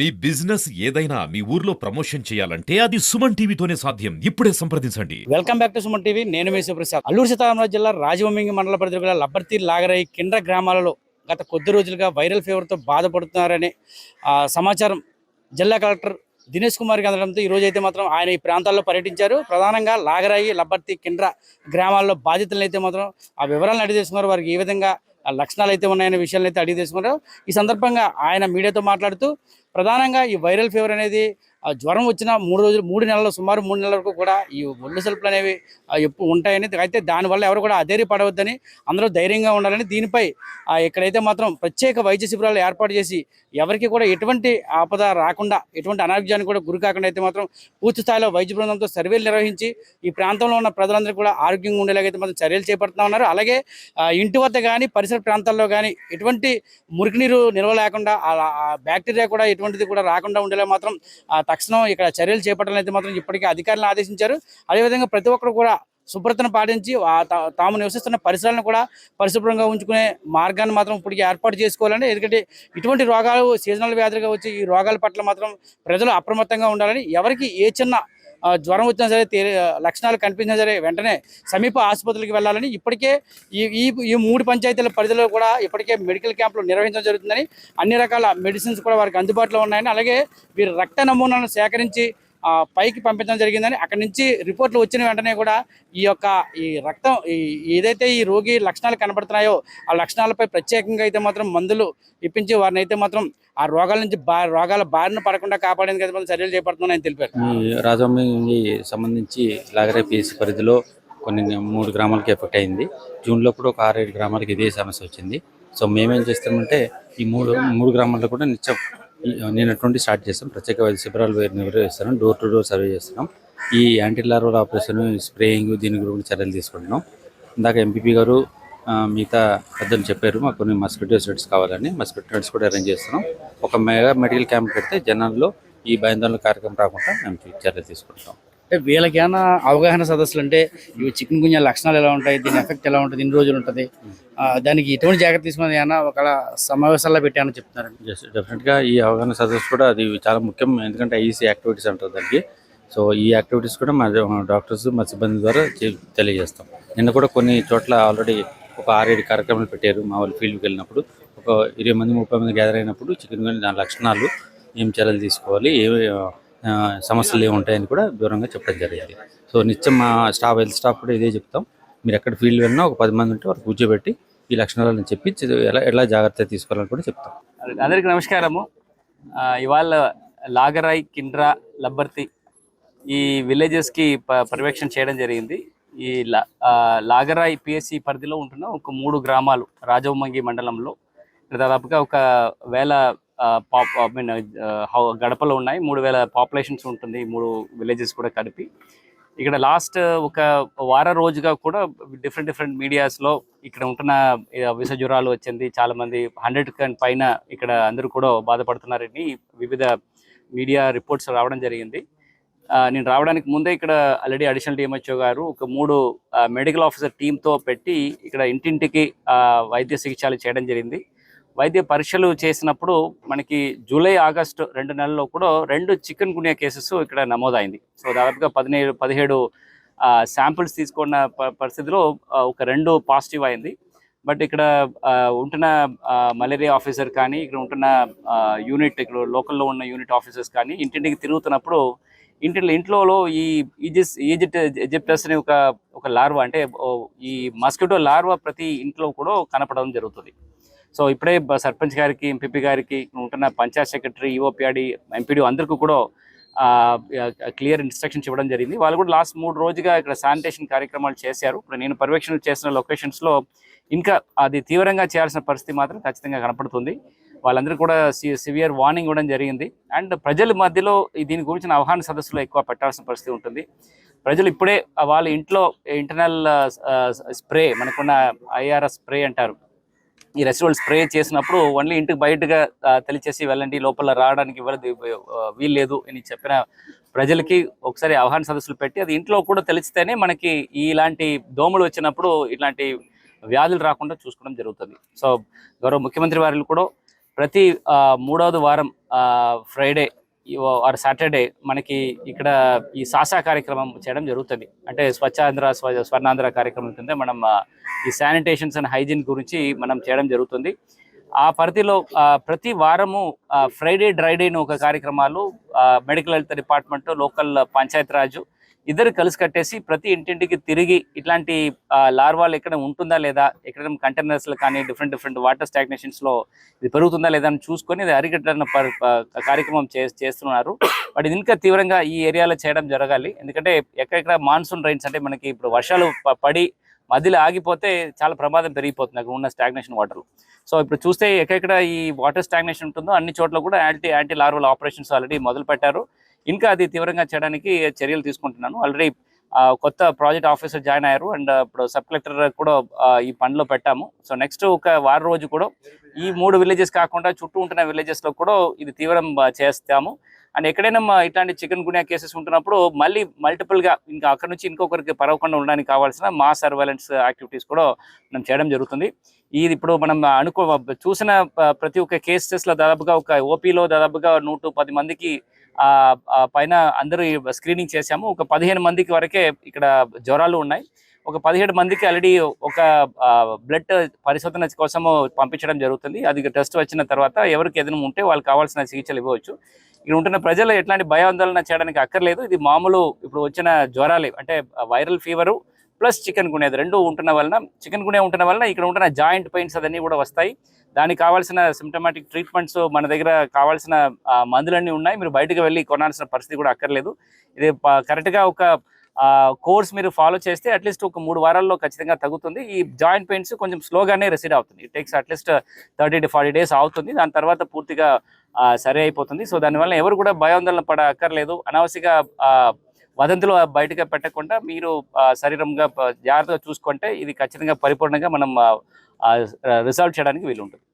మీ business ఏదైనా మీ ఊర్లో promotion చేయాలంటే అది సుమన్ టీవీతోనే సాధ్యం. ఇప్పుడే సంప్రదించండి. Welcome back to Suman TV. నేను మీ ప్రసాద్ అల్లూరు సీతారామరాజు జిల్లా రాజవొమ్మింగి మండల పరిధిలో గల లబ్బర్తి లాగరై కిండ్ర గ్రామాలలో గత కొద్ది రోజులుగా వైరల్ ఫీవర్తో బాధపడుతున్నారనే సమాచారం జిల్లా కలెక్టర్ దినేష్ కుమార్కి అందడంతో ఈ రోజు అయితే మాత్రం ఆయన ఈ ప్రాంతాల్లో పర్యటించారు. ప్రధానంగా లాగరాయి లబ్బర్తి కిండ్ర గ్రామాల్లో బాధితులను అయితే మాత్రం ఆ వివరాలను అడిగి తెలుసుకున్నారు. వారికి ఏ విధంగా లక్షణాలు అయితే ఉన్నాయనే విషయాలను అయితే అడిగి తెలుసుకున్నారు. ఈ సందర్భంగా ఆయన మీడియాతో మాట్లాడుతూ ప్రధానంగా ఈ వైరల్ ఫీవర్ అనేది ఆ జ్వరం వచ్చిన మూడు రోజులు మూడు నెలలు సుమారు మూడు నెలల వరకు కూడా ఈ ఒళ్ళు సెల్పులు అనేవి ఎప్పుడు ఉంటాయని అయితే దానివల్ల ఎవరు కూడా అధైర్యపడవద్దని అందరూ ధైర్యంగా ఉండాలని దీనిపై ఇక్కడైతే మాత్రం ప్రత్యేక వైద్య శిబిరాలు ఏర్పాటు చేసి ఎవరికి కూడా ఎటువంటి ఆపద రాకుండా ఎటువంటి అనారోగ్యానికి కూడా గురి కాకుండా అయితే మాత్రం పూర్తి స్థాయిలో వైద్య బృందంతో సర్వేలు నిర్వహించి ఈ ప్రాంతంలో ఉన్న ప్రజలందరూ కూడా ఆరోగ్యంగా ఉండేలాగైతే మాత్రం చర్యలు చేపడుతూ ఉన్నారు. అలాగే ఇంటి వద్ద కానీ పరిసర ప్రాంతాల్లో కానీ ఎటువంటి మురికి నీరు నిల్వ లేకుండా ఆ బ్యాక్టీరియా కూడా ఎటువంటిది కూడా రాకుండా ఉండేలా మాత్రం ఆ, తక్షణం ఇక్కడ చర్యలు చేపట్టాలని అయితే మాత్రం ఇప్పటికే అధికారులను ఆదేశించారు. అదేవిధంగా ప్రతి ఒక్కరు కూడా శుభ్రతను పాటించి తాము నివసిస్తున్న పరిసరాలను కూడా పరిశుభ్రంగా ఉంచుకునే మార్గాన్ని మాత్రం ఇప్పటికీ ఏర్పాటు చేసుకోవాలని ఎందుకంటే ఇటువంటి రోగాలు సీజనల్ వ్యాధులుగా వచ్చి ఈ రోగాల పట్ల మాత్రం ప్రజలు అప్రమత్తంగా ఉండాలని ఎవరికి ఏ చిన్న జ్వరం వచ్చినా సరే లక్షణాలు కనిపించినా సరే వెంటనే సమీప ఆసుపత్రికి వెళ్ళాలని ఇప్పటికే ఈ ఈ ఈ మూడు పంచాయతీల పరిధిలో కూడా ఇప్పటికే మెడికల్ క్యాంపులు నిర్వహించడం జరుగుతుందని అన్ని రకాల మెడిసిన్స్ కూడా వారికి అందుబాటులో ఉన్నాయని అలాగే వీరి రక్త నమూనాలను సేకరించి పైకి పంపించడం జరిగిందని అక్కడి నుంచి రిపోర్ట్లు వచ్చిన వెంటనే కూడా ఈ యొక్క ఈ రక్తం ఈ ఏదైతే ఈ రోగి లక్షణాలు కనబడుతున్నాయో ఆ లక్షణాలపై ప్రత్యేకంగా అయితే మాత్రం మందులు ఇప్పించి వారిని అయితే మాత్రం ఆ రోగాల నుంచి బా రోగాల బారిన పడకుండా కాపాడేందుకు అయితే మాత్రం చర్యలు చేపడుతున్నాయని తెలిపారు. ఈ సంబంధించి లాగరే పిఎస్సి పరిధిలో కొన్ని మూడు గ్రామాలకి ఎఫెక్ట్ అయింది. జూన్లో కూడా ఒక ఆరేడు గ్రామాలకి ఇదే సమస్య వచ్చింది. సో మేమేం చేస్తామంటే ఈ మూడు మూడు గ్రామాల్లో కూడా నిత్యం నిన్నటువంటి స్టార్ట్ చేస్తాం ప్రత్యేక వైద్య శిబిరాలు నిర్వహిస్తున్నాం డోర్ టు డోర్ సర్వే చేస్తున్నాం. ఈ యాంటీ లార్వల్ ఆపరేషన్ స్ప్రేయింగ్ దీని గురించి చర్యలు తీసుకుంటున్నాం. ఇందాక ఎంపీపీ గారు మిగతా పెద్దలు చెప్పారు. మాకు కొన్ని మస్కిటో సెట్స్ కావాలని. మస్కిటో నెట్స్ కూడా అరేంజ్ చేస్తున్నాం. ఒక మెగా మెడికల్ క్యాంప్ పెడితే జనాల్లో ఈ భయాందోళన కార్యక్రమం రాకుండా మేము చర్యలు తీసుకుంటాం అంటే వీళ్ళకేమైనా అవగాహన సదస్సులు అంటే ఇవి చికెన్ గున్యా లక్షణాలు ఎలా ఉంటాయి దీని ఎఫెక్ట్ ఎలా ఉంటుంది ఎన్ని రోజులు ఉంటుంది? దానికి ఎటువంటి జాగ్రత్త తీసుకుని అయినా ఒకవేళ సమావేశాల్లో పెట్టామని చెప్తున్నారండి ఎస్ డెఫినెట్గా ఈ అవగాహన సదస్సు కూడా అది చాలా ముఖ్యం. ఎందుకంటే ఐసీ యాక్టివిటీస్ అంటారు దానికి. సో ఈ యాక్టివిటీస్ కూడా మా డాక్టర్స్ మా సిబ్బంది ద్వారా తెలియజేస్తాం. నిన్న కూడా కొన్ని చోట్ల ఆల్రెడీ ఒక ఆరేడు కార్యక్రమాలు పెట్టారు మా వాళ్ళు ఫీల్డ్కి వెళ్ళినప్పుడు. ఒక ఇరవై మంది ముప్పై మంది గ్యాదర్ అయినప్పుడు చికెన్ గురించి దాని లక్షణాలు ఏం చర్యలు తీసుకోవాలి ఏ సమస్యలు ఏమి ఉంటాయని కూడా వివరంగా చెప్పడం జరిగింది. సో నిత్యం మా స్టాఫ్ హెల్త్ స్టాఫ్ కూడా ఇదే చెప్తాం. మీరు ఎక్కడ ఫీల్డ్ వెళ్ళినా ఒక పది మంది ఉంటే వారు కూర్చోబెట్టి ఈ లక్షణాలను చెప్పి ఎలా ఎలా జాగ్రత్త తీసుకోవాలని కూడా చెప్తాం. అందరికీ నమస్కారము. ఇవాళ లాగరాయ్ కిండ్రా లబ్బర్తి ఈ విలేజెస్కి ప పర్యవేక్షణ చేయడం జరిగింది. ఈ లా లాగరాయ్ పిఎస్సి పరిధిలో ఉంటున్న ఒక మూడు గ్రామాలు రాజవమంగి మండలంలో. దాదాపుగా ఒక వేల పాప్ ఐ మీన్ హౌ- గడపలు ఉన్నాయి. మూడు వేల పాపులేషన్స్ ఉంటుంది. మూడు విలేజెస్ కూడా కలిపి. ఇక్కడ లాస్ట్ ఒక వార రోజుగా కూడా డిఫరెంట్ డిఫరెంట్ మీడియాస్లో ఇక్కడ ఉంటున్న విష జ్వరాలు వచ్చింది. చాలామంది హండ్రెడ్ హండ్రెడ్ పైన ఇక్కడ అందరూ కూడా బాధపడుతున్నారని వివిధ మీడియా రిపోర్ట్స్ రావడం జరిగింది. నేను రావడానికి ముందే ఇక్కడ ఆల్రెడీ అడిషనల్ డిఎంహెచ్ఓ గారు ఒక మూడు మెడికల్ ఆఫీసర్ టీంతో పెట్టి ఇక్కడ ఇంటింటికి వైద్య చికిత్సలు చేయడం జరిగింది. వైద్య పరీక్షలు చేసినప్పుడు మనకి జూలై ఆగస్టు రెండు నెలల్లో కూడా రెండు చికెన్ గునియా కేసెస్ ఇక్కడ నమోదైంది. సో దాదాపుగా పదిహేడు పదిహేడు శాంపిల్స్ తీసుకున్న పరిస్థితిలో ఒక రెండు పాజిటివ్ అయింది. బట్ ఇక్కడ ఉంటున్న మలేరియా ఆఫీసర్ కానీ ఇక్కడ ఉంటున్న యూనిట్ ఇక్కడ లోకల్లో ఉన్న యూనిట్ ఆఫీసర్స్ కానీ ఇంటింటికి తిరుగుతున్నప్పుడు ఇంటి ఇంట్లో ఈ ఈజిస్ ఈజిప్ట్ ఎజిప్టస్ అనే ఒక ఒక లార్వా అంటే ఈ మస్కిటో లార్వా ప్రతి ఇంట్లో కూడా కనపడడం జరుగుతుంది. సో ఇప్పుడే సర్పంచ్ గారికి ఎంపీపీ గారికి ఉంటున్న పంచాయత్ సెక్రటరీ ఈఓపిఆడి ఎంపీడీ అందరికీ కూడా క్లియర్ ఇన్స్ట్రక్షన్స్ ఇవ్వడం జరిగింది. వాళ్ళు కూడా లాస్ట్ మూడు రోజుగా ఇక్కడ శానిటేషన్ కార్యక్రమాలు చేశారు. ఇప్పుడు నేను పర్యవేక్షణ చేసిన లొకేషన్స్లో ఇంకా అది తీవ్రంగా చేయాల్సిన పరిస్థితి మాత్రం ఖచ్చితంగా కనపడుతుంది. వాళ్ళందరూ కూడా సివియర్ వార్నింగ్ ఇవ్వడం జరిగింది. అండ్ ప్రజల మధ్యలో దీని గురించిన అవగాహన సదస్సులో ఎక్కువ పెట్టాల్సిన పరిస్థితి ఉంటుంది. ప్రజలు ఇప్పుడే వాళ్ళ ఇంట్లో ఇంటర్నల్ స్ప్రే మనకున్న ఐఆర్ఎస్ స్ప్రే అంటారు. ఈ రెసిడల్ స్ప్రే చేసినప్పుడు ఓన్లీ ఇంటికి బయటగా తెలిచేసి వెళ్ళండి లోపల రావడానికి ఇవ్వలేదు వీల్లేదు అని చెప్పిన ప్రజలకి ఒకసారి అవగాహన సదస్సులు పెట్టి అది ఇంట్లో కూడా తెలిస్తేనే మనకి ఇలాంటి దోమలు వచ్చినప్పుడు ఇలాంటి వ్యాధులు రాకుండా చూసుకోవడం జరుగుతుంది. సో గౌరవ ముఖ్యమంత్రి వారిని కూడా ప్రతి మూడవది వారం ఫ్రైడే ఆర్ సాటర్డే మనకి ఇక్కడ ఈ సాసా కార్యక్రమం చేయడం జరుగుతుంది. అంటే స్వచ్ఛాంధ్ర స్వ స్వర్ణాంధ్ర కార్యక్రమం కింద మనం ఈ శానిటేషన్స్ అండ్ హైజీన్ గురించి మనం చేయడం జరుగుతుంది. ఆ పరిధిలో ప్రతి వారము ఫ్రైడే డ్రైడే అని ఒక కార్యక్రమాలు medical health department local panchayat Raj ఇద్దరు కలిసి కట్టేసి ప్రతి ఇంటింటికి తిరిగి ఇట్లాంటి లార్వాలు ఎక్కడ ఉంటుందా లేదా ఎక్కడైనా కంటైనర్స్ కానీ డిఫరెంట్ డిఫరెంట్ వాటర్ స్టాగ్నేషన్స్లో ఇది పెరుగుతుందా లేదా అని చూసుకొని ఇది అరికట్టిన కార్యక్రమం చే చేస్తున్నారు. బట్ ఇంకా తీవ్రంగా ఈ ఏరియాలో చేయడం జరగాలి. ఎందుకంటే ఎక్కడెక్కడ మాన్సూన్ రైన్స్ అంటే మనకి ఇప్పుడు వర్షాలు పడి మధ్యలో ఆగిపోతే చాలా ప్రమాదం పెరిగిపోతుంది అక్కడ ఉన్న స్టాగ్నేషన్ వాటర్ సో ఇప్పుడు చూస్తే ఎక్కడెక్కడ ఈ వాటర్ స్టాగ్నేషన్ ఉంటుందో అన్ని చోట్ల కూడా anti anti larval operations already మొదలు పెట్టారు ఇంకా అది తీవ్రంగా చేయడానికి చర్యలు తీసుకుంటున్నాను. ఆల్రెడీ కొత్త ప్రాజెక్ట్ ఆఫీసర్ జాయిన్ అయ్యారు. అండ్ ఇప్పుడు సబ్ కలెక్టర్ కూడా ఈ పనిలో పెట్టాము. సో నెక్స్ట్ ఒక వారం రోజు కూడా ఈ మూడు విలేజెస్ కాకుండా చుట్టూ ఉంటున్న విలేజెస్లో కూడా ఇది తీవ్రం చేస్తాము. అండ్ ఎక్కడైనా ఇట్లాంటి చికెన్ గునియా కేసెస్ ఉంటున్నప్పుడు మళ్ళీ మల్టిపుల్గా ఇంకా అక్కడ నుంచి ఇంకొకరికి పరవకుండా ఉండడానికి కావాల్సిన మా సర్వేలెన్స్ యాక్టివిటీస్ కూడా మనం చేయడం జరుగుతుంది. ఇది ఇప్పుడు మనం అనుకో చూసిన ప్రతి ఒక్క కేసెస్లో దాదాపుగా ఒక ఓపీలో దాదాపుగా నూట పది మందికి పైన అందరూ స్క్రీనింగ్ చేశాము. ఒక పదిహేను మందికి వరకే ఇక్కడ జ్వరాలు ఉన్నాయి. ఒక పదిహేడు మందికి ఆల్రెడీ ఒక బ్లడ్ పరిశోధన కోసము పంపించడం జరుగుతుంది. అది టెస్ట్ వచ్చిన తర్వాత ఎవరికి ఏదైనా ఉంటే వాళ్ళకి కావాల్సిన చికిత్సలు ఇవ్వవచ్చు ఇక్కడ ఉంటున్న ప్రజలు ఎట్లాంటి భయాందోళన చేయడానికి అక్కర్లేదు. ఇది మామూలు ఇప్పుడు వచ్చిన జ్వరాలే అంటే viral fever plus chikungunya అది రెండు ఉంటున్న వలన చికెన్ గునే ఉంటున్న వలన ఇక్కడ ఉంటున్న జాయింట్ పెయిన్స్ అదన్నీ కూడా వస్తాయి. దానికి కావాల్సిన సిమ్టమాటిక్ ట్రీట్మెంట్స్ మన దగ్గర కావాల్సిన మందులన్నీ ఉన్నాయి. మీరు బయటకు వెళ్ళి కొనాల్సిన పరిస్థితి కూడా అక్కర్లేదు. ఇది కరెక్ట్గా గా ఒక కోర్స్ మీరు ఫాలో చేస్తే అట్లీస్ట్ ఒక మూడు వారాల్లో ఖచ్చితంగా తగ్గుతుంది. ఈ జాయింట్ పెయిన్స్ కొంచెం స్లోగానే రెసీడ్ అవుతుంది. It takes at least thirty to forty days అవుతుంది. దాని తర్వాత పూర్తిగా సరే సరి అయిపోతుంది. సో దానివల్ల ఎవరు కూడా భయాందోళన పడ అక్కర్లేదు అనవసరంగా వదంతులు బయటగా పెట్టకుండా మీరు శరీరంగా జాగ్రత్తగా చూసుకుంటే ఇది ఖచ్చితంగా పరిపూర్ణంగా మనం రిజాల్వ్ చేయడానికి వీలుంటుంది.